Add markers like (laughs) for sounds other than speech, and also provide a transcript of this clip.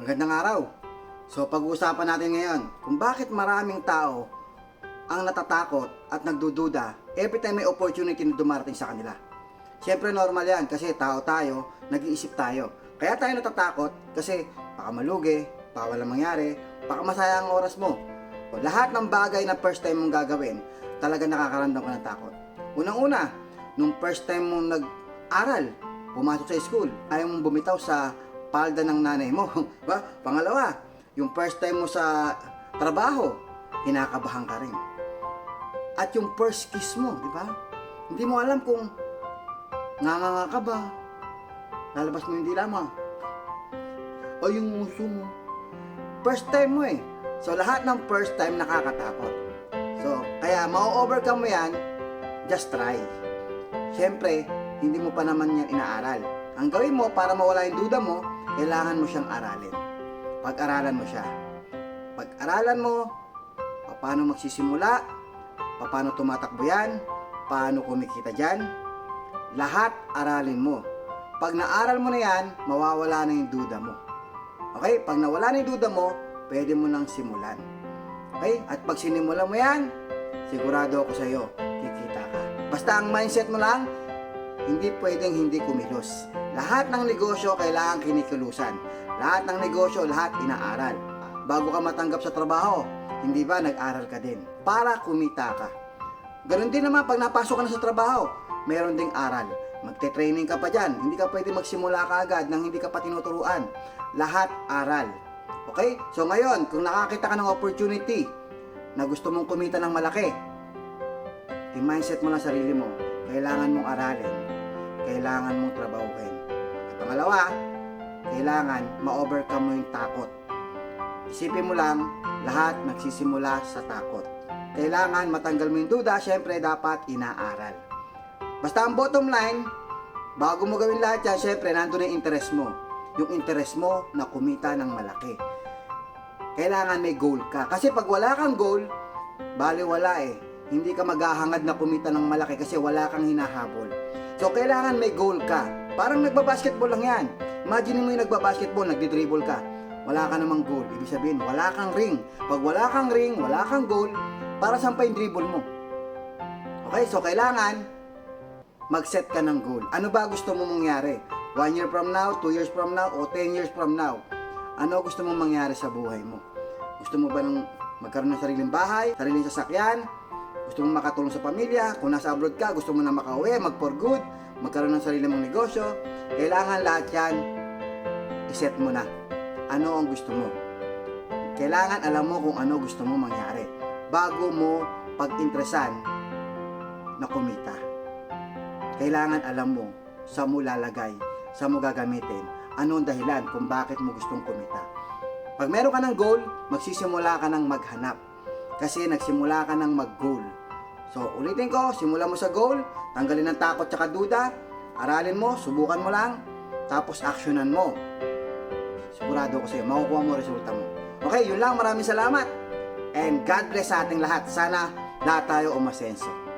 Magandang araw. So pag-uusapan natin ngayon kung bakit maraming tao ang natatakot at nagdududa every time may opportunity na dumarating sa kanila. Siyempre normal yan kasi tao tayo, nag-iisip tayo. Kaya tayo natatakot kasi baka malugi, baka walang mangyari, baka masaya ang oras mo. O, lahat ng bagay na first time mong gagawin, talaga nakakaramdam ka ng takot. Unang-una, nung first time mong nag-aral, pumasok sa school, ayaw mong bumitaw sa palda ng nanay mo. (laughs) ba? Pangalawa, yung first time mo sa trabaho, kinakabahan ka rin. At yung first kiss mo, di ba? Hindi mo alam kung nganganga ka ba, lalabas mo yung dila mo, o yung muso mo. First time mo eh. So, lahat ng first time nakakatakot. So, kaya ma-overcome mo yan, just try. Siyempre, hindi mo pa naman yan inaaral. Ang gawin mo para mawala yung duda mo, kailangan mo siyang aralin. Pag-aralan mo siya. Pag-aralan mo, paano magsisimula, paano tumatakbo yan, paano kumikita dyan, lahat aralin mo. Pag naaral mo na yan, mawawala na yung duda mo. Okay? Pag nawala na yung duda mo, pwede mo nang simulan. Okay? At pag sinimula mo yan, sigurado ako sa iyo, kikita ka. Basta ang mindset mo lang, hindi pwedeng hindi kumilos. Lahat ng negosyo kailangan kinikulusan. Lahat ng negosyo, lahat inaaral. Bago ka matanggap sa trabaho, hindi ba nag-aral ka din? Para kumita ka. Ganon din naman pag napasok ka na sa trabaho, meron ding aral. Magte-training ka pa dyan. Hindi ka pwede magsimula ka agad nang hindi ka pa tinuturuan. Lahat aral. Okay? So ngayon, kung nakakita ka ng opportunity na gusto mong kumita ng malaki, i-mindset mo lang sarili mo. Kailangan mong aralin. Kailangan mong trabahuin. At pangalawa, kailangan ma-overcome mo yung takot. Isipin mo lang, lahat nagsisimula sa takot. Kailangan matanggal mo yung duda, syempre dapat inaaral. Basta ang bottom line, bago mo gawin lahat yan, syempre nandun na yung interest mo. Yung interest mo na kumita ng malaki. Kailangan may goal ka. Kasi pag wala kang goal, bali wala eh. Hindi ka maghahangad na kumita ng malaki kasi wala kang hinahabol. So kailangan may goal ka. Parang nagbabasketball lang yan. Imagine mo yung nagbabasketball, nagdi-dribble ka. Wala ka namang goal. Ibig sabihin, wala kang ring. Pag wala kang ring, wala kang goal, para saan pa yung dribble mo? Okay, so kailangan mag-set ka ng goal. Ano ba gusto mo mangyari? One year from now, two years from now, o 10 years from now? Ano gusto mong mangyari sa buhay mo? Gusto mo ba ng magkaroon ng sariling bahay, sariling sasakyan? Gusto mo makatulong sa pamilya? Kung nasa abroad ka, gusto mo na makauwi, mag for good, magkaroon ng sarili mong negosyo? Kailangan lahat yan, iset mo na. Ano ang gusto mo? Kailangan alam mo kung ano gusto mo mangyari bago mo pag-interesan na kumita. Kailangan alam mo sa mo lalagay, sa mo gagamitin, ano ang dahilan kung bakit mo gustong kumita. Pag meron ka ng goal, magsisimula ka ng maghanap. Kasi nagsimula ka ng mag-goal. So, ulitin ko, simula mo sa goal, tanggalin ang takot at duda, aralin mo, subukan mo lang, tapos actionan mo. Sigurado ko sa'yo, makukuha mo resulta mo. Okay, yun lang. Maraming salamat. And God bless sa ating lahat. Sana lahat tayo umasenso.